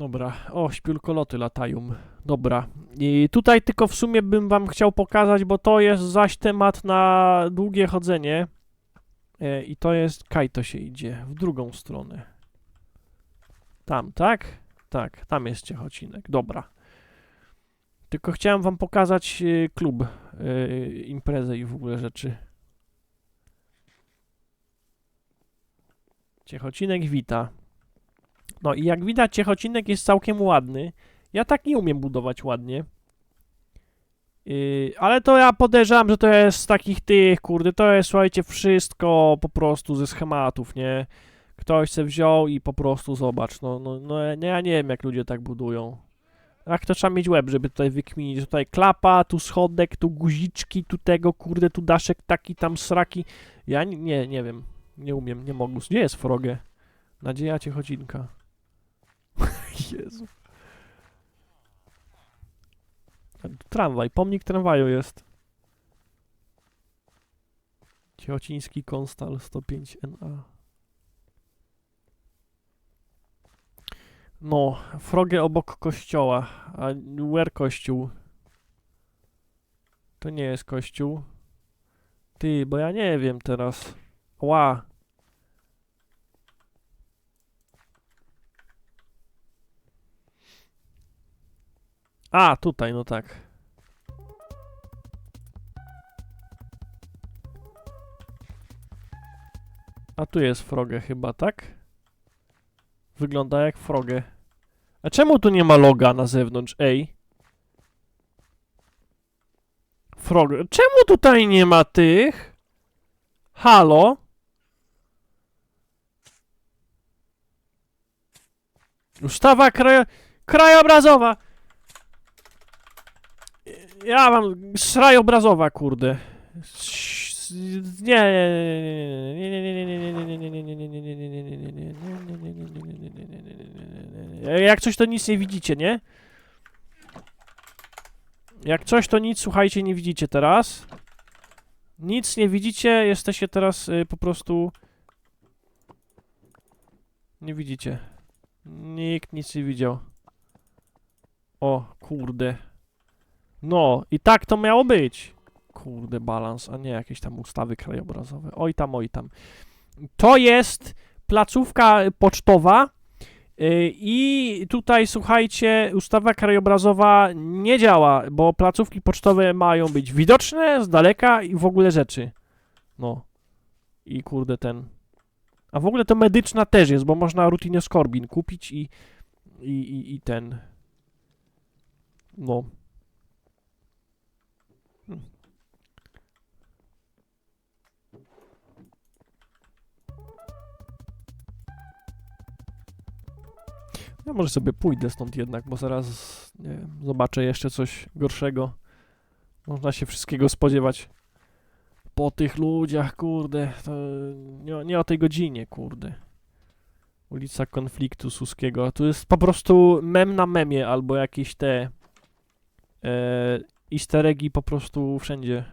Dobra, o, śpiulkoloty latają. Dobra. I tutaj tylko w sumie bym wam chciał pokazać, bo to jest zaś temat na długie chodzenie. E, I to jest, kaj to się idzie, w drugą stronę. Tam, tak? Tak, tam jest Ciechocinek, dobra. Tylko chciałem wam pokazać e, klub, e, imprezę i w ogóle rzeczy. Ciechocinek wita. No i jak widać, Ciechocinek jest całkiem ładny. Ja tak nie umiem budować ładnie. Yy, ale to ja podejrzewam, że to jest z takich tych, kurde, to jest, słuchajcie, wszystko po prostu ze schematów, nie? Ktoś se wziął i po prostu zobacz, no, no, no ja- ja nie wiem, jak ludzie tak budują. Jak to trzeba mieć łeb, żeby tutaj wykminić, tutaj klapa, tu schodek, tu guziczki, tu tego, kurde, tu daszek taki, tam sraki. Ja nie, nie, wiem, nie umiem, nie mogę. Gdzie jest Frogę? Nadzieja Ciechocinka. Jezu. Tramwaj, pomnik tramwaju jest. Ciechociński Konstal 105 NA. No, frogę obok kościoła, a where kościół? To nie jest kościół. Ty, bo ja nie wiem teraz. Ła. A, tutaj, no tak. A tu jest frogę chyba, tak? Wygląda jak frogę. A czemu tu nie ma loga na zewnątrz, ej? Frog. Czemu tutaj nie ma tych? Halo? Ustawa krajo... krajobrazowa! Ja mam... Srajobrazowa, kurde. Ś- Nie, nie, nie, nie, nie, nie, nie, nie, nie, nie, nie, nie, nie, nie. Jak coś to nic nie widzicie, nie? Jak coś to nic, słuchajcie, nie widzicie teraz. Nic nie widzicie, jesteście teraz y, po prostu... Nie widzicie. Nikt nic nie widział. O, kurde. No, i tak to miało być. Kurde, balans, a nie jakieś tam ustawy krajobrazowe. Oj tam, oj tam. To jest placówka pocztowa. y, I tutaj słuchajcie, ustawa krajobrazowa nie działa, bo placówki pocztowe mają być widoczne z daleka i w ogóle rzeczy. No. I kurde ten. A w ogóle to medyczna też jest, bo można rutinę skorbin kupić i, i, i, i ten. No. Ja może sobie pójdę stąd jednak, bo zaraz nie zobaczę jeszcze coś gorszego. Można się wszystkiego spodziewać. Po tych ludziach, kurde, to nie, nie o tej godzinie, kurde. Ulica Konfliktu Suskiego. Tu jest po prostu mem na memie, albo jakieś te e, easter eggi po prostu wszędzie.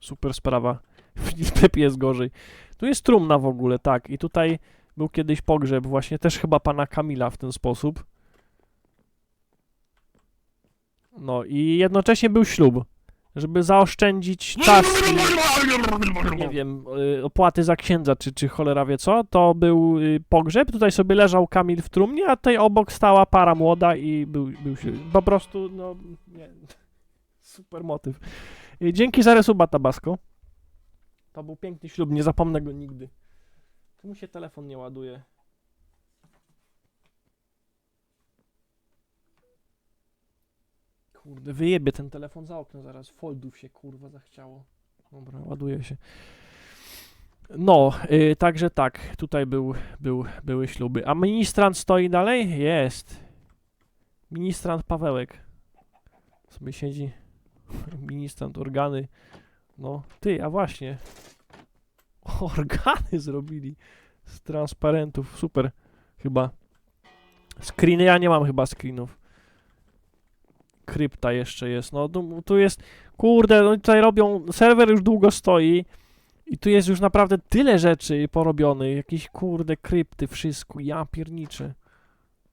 Super sprawa. W sklepie jest gorzej. Tu jest trumna w ogóle, tak. I tutaj był kiedyś pogrzeb właśnie, też chyba pana Kamila w ten sposób. No i jednocześnie był ślub, żeby zaoszczędzić czas i, nie wiem, y, opłaty za księdza, czy, czy cholera wie co, to był y, pogrzeb, tutaj sobie leżał Kamil w trumnie, a tutaj obok stała para młoda i był, był ślub. Po prostu, no, nie, super motyw. Y, Dzięki za resuba, Tabasco. To był piękny ślub, nie zapomnę go nigdy. Czemu się telefon nie ładuje? Kurde, wyjebie ten telefon za okno zaraz. Foldów się kurwa zachciało. Dobra, ładuje się. No, y, także tak, tutaj był, był, były śluby. A ministrant stoi dalej? Jest. Ministrant Pawełek. Sobie siedzi. Ministrant organy. No, ty, a właśnie. Organy zrobili z transparentów. Super. Chyba. Screeny ja nie mam chyba screenów. Krypta jeszcze jest. No tu, jest. Kurde, no tutaj robią. Serwer już długo stoi. I tu jest już naprawdę tyle rzeczy porobionych. Jakieś kurde krypty, wszystko. Ja pierniczę.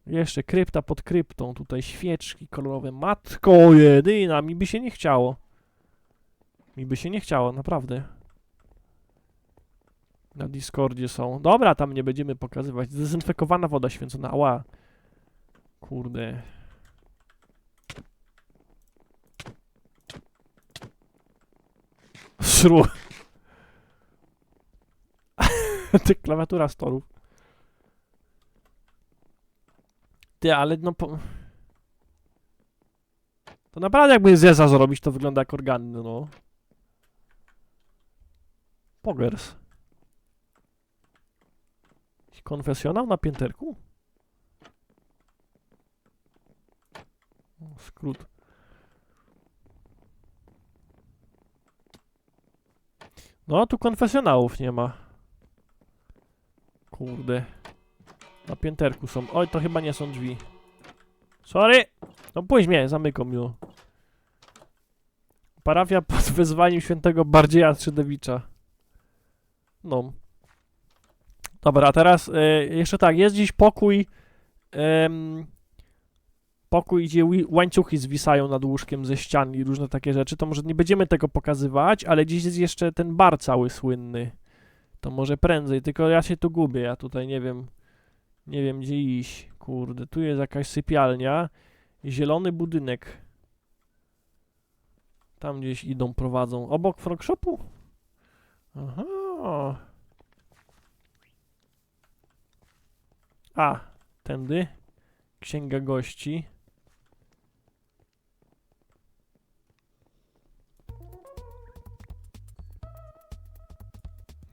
Jeszcze krypta pod kryptą, tutaj świeczki kolorowe. Matko jedyna, mi by się nie chciało. Mi by się nie chciało, naprawdę. Na Discordzie są. Dobra, tam nie będziemy pokazywać. Zdezynfekowana woda święcona. Ała. Kurde. Szru. Ty klawiatura storów. Ty, ale no po... To naprawdę jakby zeza zrobić, to wygląda jak organny, no. Pogers. Jakiś Konfesjonał na pięterku? Skrót. No, tu konfesjonałów nie ma. Kurde. Na pięterku są. Oj, to chyba nie są drzwi. Sorry! No pójdź mnie, zamykam ją. Parafia pod wezwaniem świętego Bardzieja Trzydewicza. No. Dobra, a teraz e, jeszcze tak, jest dziś pokój. pokój, gdzie łańcuchy zwisają nad łóżkiem ze ścian i różne takie rzeczy. To może nie będziemy tego pokazywać, ale dziś jest jeszcze ten bar cały słynny. To może prędzej, tylko ja się tu gubię, ja tutaj nie wiem. Nie wiem gdzie iść. Kurde, tu jest jakaś sypialnia. Zielony budynek. Tam gdzieś idą, prowadzą. Obok frogshopu? Aha. A, tędy. Księga gości.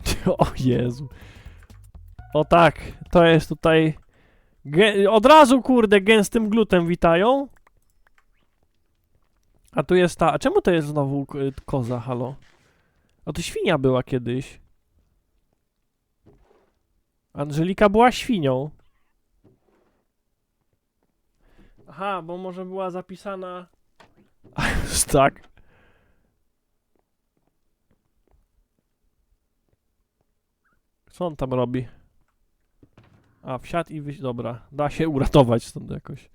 O Jezu. O tak, to jest tutaj. Gę- od razu, kurde, gęstym glutem witają. A tu jest ta. A czemu to jest znowu koza, halo? A to świnia była kiedyś. Angelika była świnią. Aha, bo może była zapisana. tak. Co on tam robi? A, wsiadł i wyjść. Dobra, da się uratować stąd jakoś.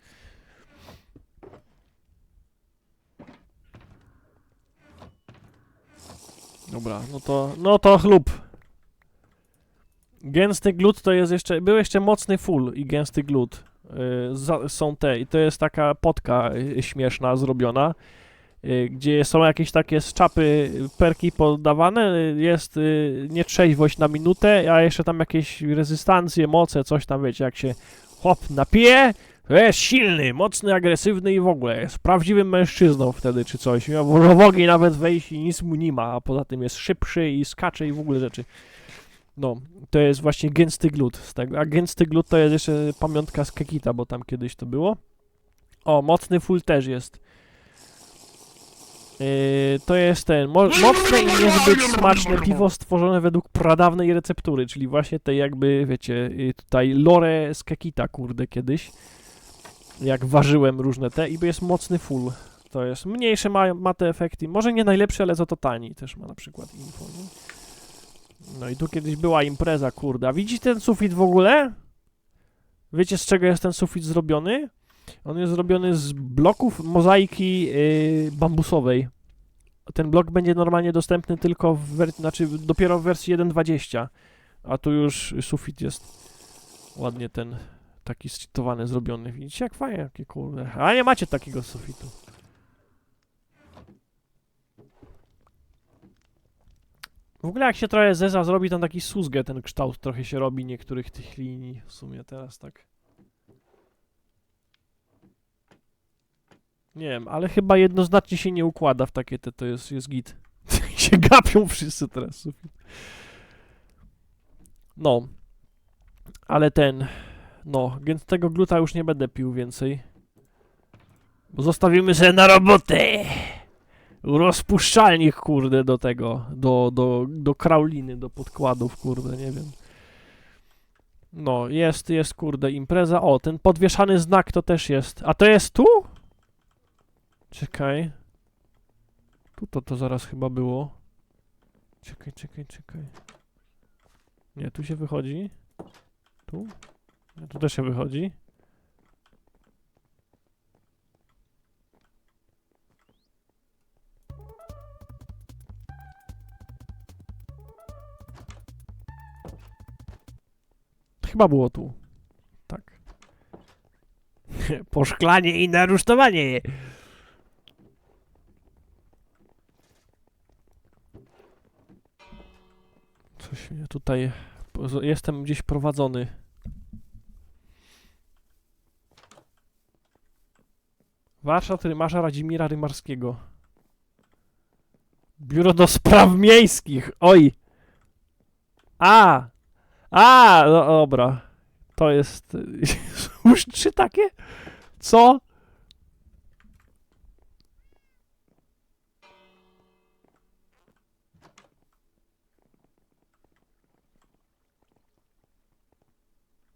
Dobra, no to, no to chlub. Gęsty glut to jest jeszcze, był jeszcze mocny full i gęsty glut. Y, są te i to jest taka potka y, śmieszna zrobiona, y, gdzie są jakieś takie z czapy perki podawane, y, jest nietrzeźwość na minutę, a jeszcze tam jakieś rezystancje, moce, coś tam, wiecie, jak się chłop napije, to jest silny, mocny, agresywny i w ogóle jest prawdziwym mężczyzną wtedy, czy coś. Może w ogień nawet wejść i nic mu nie ma, a poza tym jest szybszy i skacze i w ogóle rzeczy. No, to jest właśnie gęsty glut tego, a gęsty glut to jest jeszcze pamiątka z Kekita, bo tam kiedyś to było. O, mocny full też jest. Yy, to jest ten mo mocne i niezbyt smaczne piwo stworzone według pradawnej receptury, czyli właśnie tej jakby, wiecie, yy, tutaj lore z Kekita, kurde, kiedyś. Jak ważyłem różne te i jest mocny full. To jest mniejsze ma, ma te efekty, może nie najlepsze, ale za to tani też ma na przykład info, nie? No i tu kiedyś była impreza, kurde. A widzicie ten sufit w ogóle? Wiecie z czego jest ten sufit zrobiony? On jest zrobiony z bloków mozaiki yy, bambusowej. Ten blok będzie normalnie dostępny tylko w wersji, znaczy dopiero w wersji 1.20. A tu już sufit jest ładnie ten taki szczytowany zrobiony. Widzicie jak fajnie, jakie kurde. A nie macie takiego sufitu. W ogóle jak się trochę zeza zrobi, tam taki słuzgę ten kształt trochę się robi niektórych tych linii w sumie teraz tak. Nie wiem, ale chyba jednoznacznie się nie układa w takie te, to jest, jest git. się gapią wszyscy teraz. No. Ale ten, no, więc tego gluta już nie będę pił więcej. Bo zostawimy sobie na robotę. Rozpuszczalnik, kurde, do tego, do, do, do krauliny, do podkładów, kurde, nie wiem. No, jest, jest, kurde, impreza. O, ten podwieszany znak to też jest. A to jest tu? Czekaj. Tu to, to zaraz chyba było. Czekaj, czekaj, czekaj. Nie, tu się wychodzi. Tu? Nie, tu też się wychodzi. Chyba było tu. Tak. Poszklanie i narusztowanie. Coś mnie tutaj... Jestem gdzieś prowadzony. Warsztat Rymarza Radzimira Rymarskiego. Biuro do Spraw Miejskich. Oj! A! A! No dobra. To jest... Już trzy takie? Co?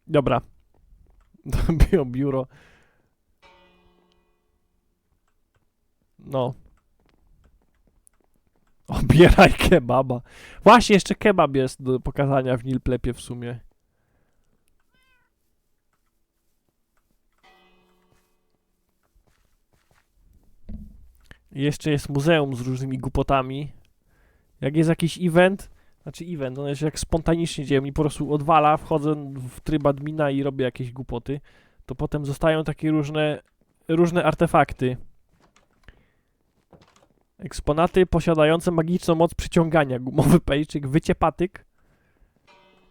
Dobra. Bio, biuro. No. Obieraj kebaba. Właśnie, jeszcze kebab jest do pokazania w Nilplepie w sumie. Jeszcze jest muzeum z różnymi głupotami. Jak jest jakiś event, znaczy event, on się jak spontanicznie dzieje, mi po prostu odwala, wchodzę w tryb admina i robię jakieś głupoty, to potem zostają takie różne, różne artefakty. Eksponaty posiadające magiczną moc przyciągania. Gumowy pejczyk, wycie patyk.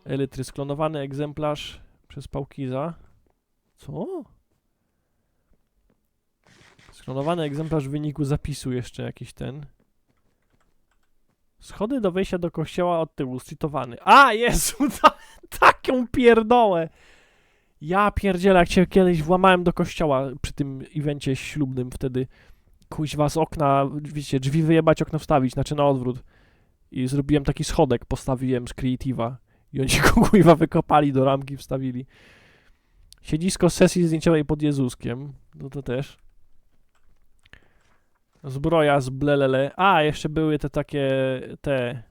Elytry, sklonowany egzemplarz przez Pałkiza. Co? Sklonowany egzemplarz wyniku zapisu jeszcze jakiś ten. Schody do wejścia do kościoła od tyłu, cytowany. A, Jezu, ta, taką pierdołę! Ja pierdzielę, jak się kiedyś włamałem do kościoła przy tym evencie ślubnym wtedy. Kuźwa z okna, wiecie, drzwi wyjebać, okno wstawić, znaczy na odwrót. I zrobiłem taki schodek, postawiłem z Creative'a. I oni go kuźwa wykopali do ramki, wstawili. Siedzisko sesji zdjęciowej pod Jezuskiem. No to też. Zbroja z blelele. A, jeszcze były te takie, te...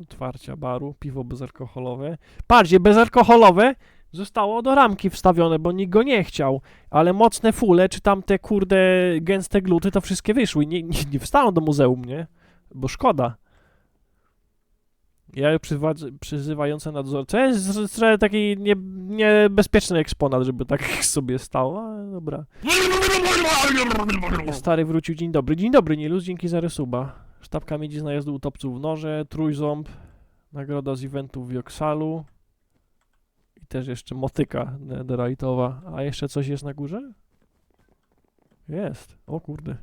Otwarcia baru, piwo bezalkoholowe. Patrzcie, bezalkoholowe zostało do ramki wstawione, bo nikt go nie chciał. Ale mocne fule, czy tam te kurde gęste gluty, to wszystkie wyszły. Nie, nie, nie wstaną do muzeum, nie? Bo szkoda. Ja przyzywające nadzór. To jest trochę taki nie, niebezpieczny eksponat, żeby tak sobie stało, ale dobra. Stary wrócił, dzień dobry. Dzień dobry, Nilus, dzięki za resuba. Sztabka miedzi z najazdu utopców w Norze, trójząb, nagroda z eventu w Joksalu też jeszcze motyka netherite'owa. A jeszcze coś jest na górze? Jest, o kurde.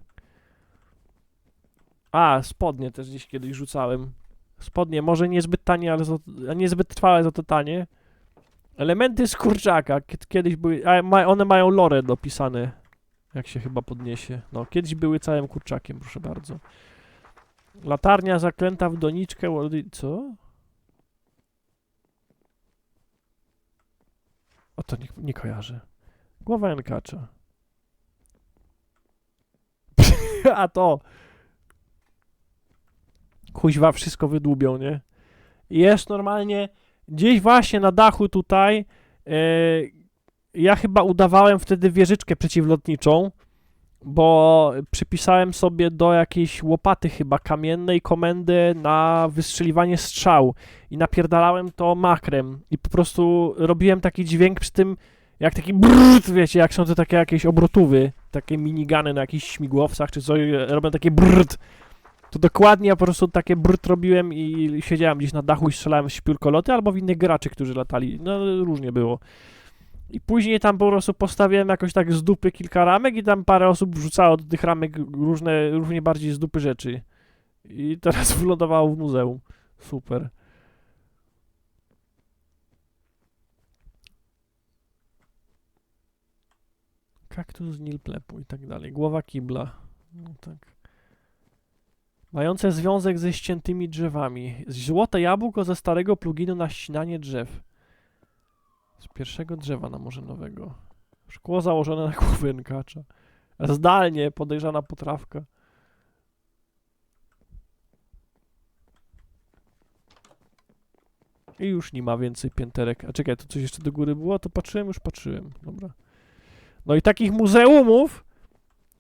A, spodnie też gdzieś kiedyś rzucałem. Spodnie, może niezbyt tanie, ale za, niezbyt trwałe, za to tanie. Elementy z kurczaka, kie- kiedyś były, a ma, one mają lore dopisane, jak się chyba podniesie. No, kiedyś były całym kurczakiem, proszę bardzo. Latarnia zaklęta w doniczkę, co? O, to nie, nie kojarzę. Głowa Enkacza. a to... Kuźwa, wszystko wydłubią, nie? Jest normalnie gdzieś właśnie na dachu tutaj. e, ja chyba udawałem wtedy wieżyczkę przeciwlotniczą, bo przypisałem sobie do jakiejś łopaty chyba kamiennej komendę na wystrzeliwanie strzał i napierdalałem to makrem i po prostu robiłem taki dźwięk przy tym, jak taki brrrt, wiecie, jak są to takie jakieś obrotówy, takie minigany na jakichś śmigłowcach czy coś, robią takie brrrt. To dokładnie ja po prostu takie brrt robiłem i siedziałem gdzieś na dachu i strzelałem z śpiórkoloty albo w innych graczy, którzy latali. No różnie było. I później tam po prostu postawiłem jakoś tak z dupy kilka ramek i tam parę osób wrzucało do tych ramek różne, równie bardziej z dupy rzeczy. I teraz wylądowało w muzeum. Super. Kaktus z Nilplepu i tak dalej. Głowa kibla. No tak. Mające związek ze ściętymi drzewami. Złote jabłko ze starego pluginu na ścinanie drzew. Z pierwszego drzewa na morze nowego. Szkło założone na głowę nkacza. Zdalnie podejrzana potrawka. I już nie ma więcej pięterek. A czekaj, to coś jeszcze do góry było? To patrzyłem, już patrzyłem. Dobra. No i takich muzeumów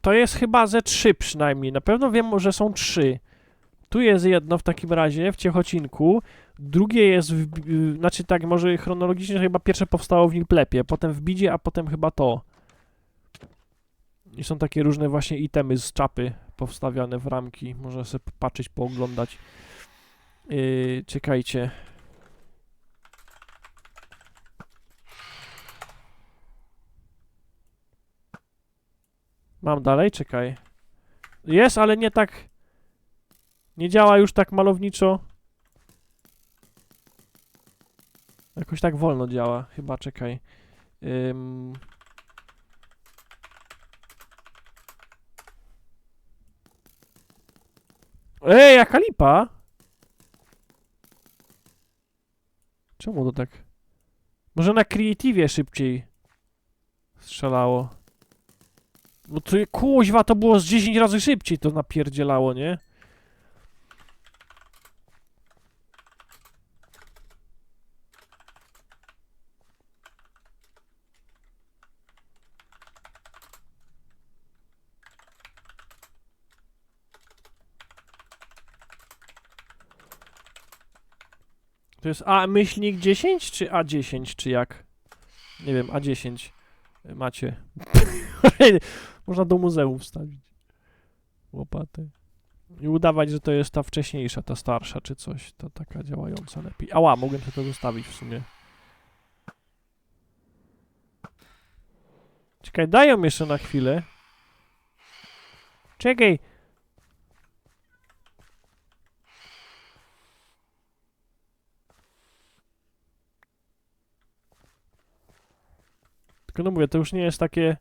to jest chyba ze trzy przynajmniej. Na pewno wiem, że są trzy. Tu jest jedno w takim razie, w Ciechocinku, drugie jest w, w, znaczy tak, może chronologicznie chyba pierwsze powstało w Nilplepie, potem w Bidzie, a potem chyba to. I są takie różne właśnie itemy z czapy powstawiane w ramki, można sobie patrzeć, pooglądać. Yy, czekajcie. Mam dalej? Czekaj. Jest, ale nie tak... Nie działa już tak malowniczo. Jakoś tak wolno działa. Chyba, czekaj. Ym... Ej, jaka lipa! Czemu to tak? Może na Creative szybciej strzelało. Bo to kuźwa, to było z 10 razy szybciej to napierdzielało, nie? To jest A myślnik 10 czy A10 czy jak? Nie wiem, A10 macie. Można do muzeum wstawić. Łopatę. I udawać, że to jest ta wcześniejsza, ta starsza czy coś. Ta taka działająca lepiej. Ała, mogłem sobie to zostawić w sumie. Czekaj, dają jeszcze na chwilę. Czekaj. Tylko no mówię, to już nie jest takie...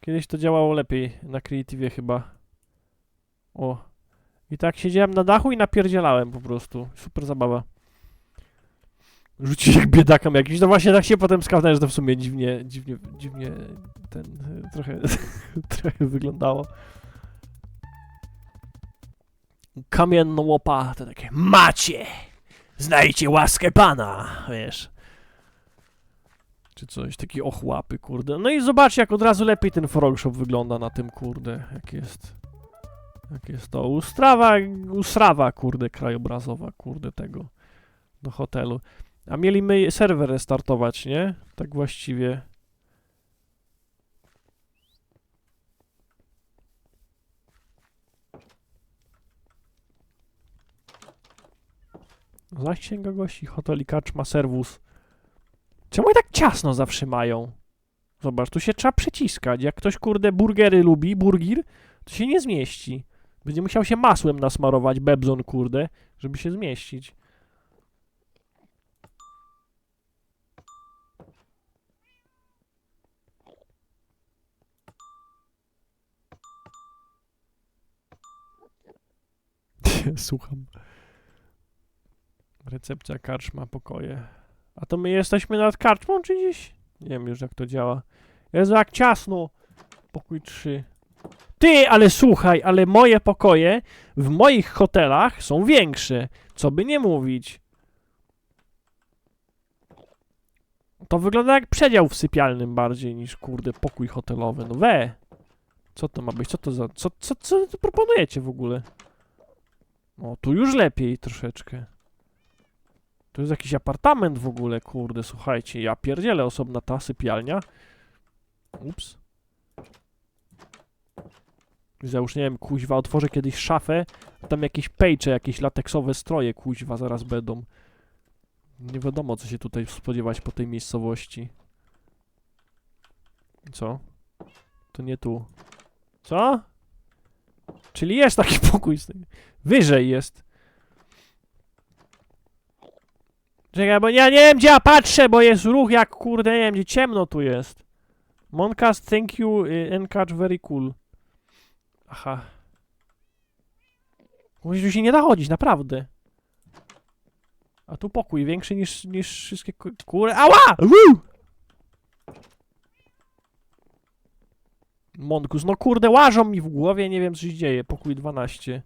Kiedyś to działało lepiej na Creative chyba. O. I tak siedziałem na dachu i napierdzielałem po prostu. Super zabawa. Rzucić jak biedakam jakiś. No właśnie tak się potem skapnąłem, że to w sumie dziwnie, dziwnie, dziwnie ten trochę, trochę wyglądało. Kamienną łopatę takie. Macie! Znajdźcie łaskę pana! Wiesz czy coś, taki ochłapy, kurde. No i zobaczcie, jak od razu lepiej ten Frogshop wygląda na tym, kurde, jak jest, jak jest to, ustrawa, ustrawa, kurde, krajobrazowa, kurde, tego, do hotelu. A mieli my serwer restartować, nie? Tak właściwie. Zasięga gości, hotel i karczma, serwus. Czemu tak ciasno zawsze mają? Zobacz, tu się trzeba przyciskać. Jak ktoś, kurde, burgery lubi, burgir, to się nie zmieści. Będzie musiał się masłem nasmarować, bebzon, kurde, żeby się zmieścić. Słucham. Recepcja karczma, pokoje. A to my jesteśmy nad karczmą, czy gdzieś? Nie wiem już jak to działa. Jezu, jak ciasno. Pokój 3. Ty, ale słuchaj, ale moje pokoje w moich hotelach są większe. Co by nie mówić. To wygląda jak przedział w sypialnym bardziej niż, kurde, pokój hotelowy. No we. Co to ma być? Co to za... Co, co, co proponujecie w ogóle? O, tu już lepiej troszeczkę. To jest jakiś apartament w ogóle, kurde, słuchajcie, ja pierdzielę osobna ta sypialnia. Ups. Załóż, nie wiem, kuźwa, otworzę kiedyś szafę, tam jakieś pejcze, jakieś lateksowe stroje, kuźwa, zaraz będą. Nie wiadomo, co się tutaj spodziewać po tej miejscowości. Co? To nie tu. Co? Czyli jest taki pokój. Wyżej jest. Czekaj, bo ja nie wiem gdzie ja patrzę, bo jest ruch jak kurde, nie wiem gdzie ciemno tu jest. Moncast, thank you, y, Encatch, very cool. Aha. Mówisz, tu się nie da chodzić, naprawdę. A tu pokój większy niż, niż wszystkie ku- kurde. Ała! Woo! Monkus, no kurde, łażą mi w głowie, nie wiem co się dzieje. Pokój 12.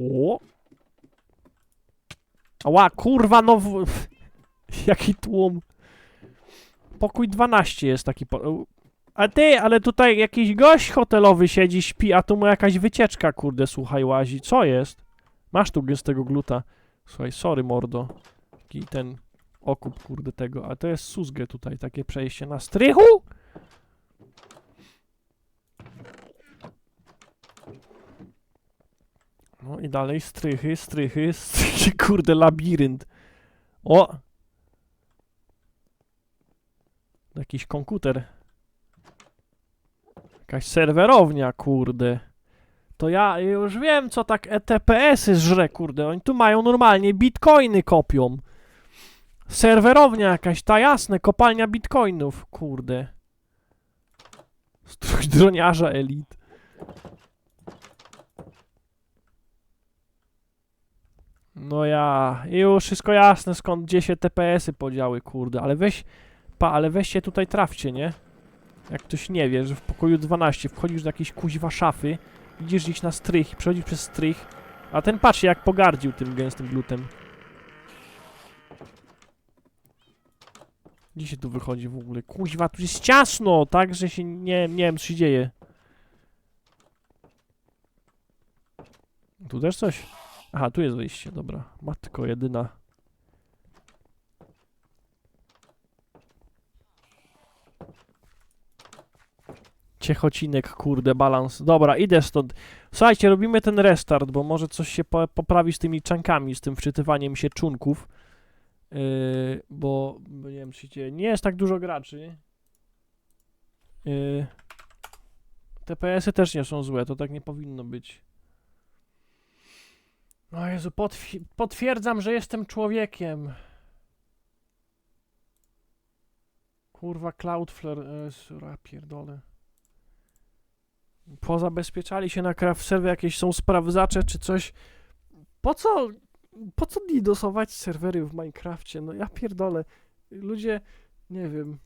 O! Ała, kurwa, no. Jaki tłum. Pokój 12 jest taki po... A ty, ale tutaj jakiś gość hotelowy siedzi, śpi, a tu mu jakaś wycieczka, kurde, słuchaj, łazi. Co jest? Masz tu gęstego gluta. Słuchaj, sorry, mordo. Taki ten okup, kurde, tego. A to jest Suzgę tutaj, takie przejście na strychu? No i dalej strychy, strychy, strychy, kurde, labirynt. O! Jakiś komputer. Jakaś serwerownia, kurde. To ja już wiem, co tak ETPS-y żre, kurde. Oni tu mają normalnie bitcoiny kopią. Serwerownia jakaś, ta jasne, kopalnia bitcoinów, kurde. Strój droniarza elit. No ja, już wszystko jasne, skąd, gdzie się TPS-y podziały, kurde, ale weź, pa, ale weźcie tutaj trafcie, nie? Jak ktoś nie wie, że w pokoju 12 wchodzisz do jakiejś kuźwa szafy, idziesz gdzieś na strych przechodzisz przez strych, a ten patrzy jak pogardził tym gęstym glutem. Gdzie się tu wychodzi w ogóle? Kuźwa, tu jest ciasno, tak, że się nie, nie wiem co się dzieje. Tu też coś? Aha, tu jest wyjście, dobra. Matko jedyna. Ciechocinek, kurde, balans. Dobra, idę stąd. Słuchajcie, robimy ten restart, bo może coś się po poprawi z tymi czankami, z tym wczytywaniem się czunków. Yy, bo, nie wiem, czy się. Nie jest tak dużo graczy. Yy, TPS-y też nie są złe, to tak nie powinno być. O Jezu, potwi- potwierdzam, że jestem człowiekiem. Kurwa, Cloudflare, Jezu, ja pierdolę. Pozabezpieczali się na craft serwer, jakieś są sprawdzacze czy coś. Po co, po co didosować serwery w Minecrafcie? No ja pierdolę. Ludzie, nie wiem,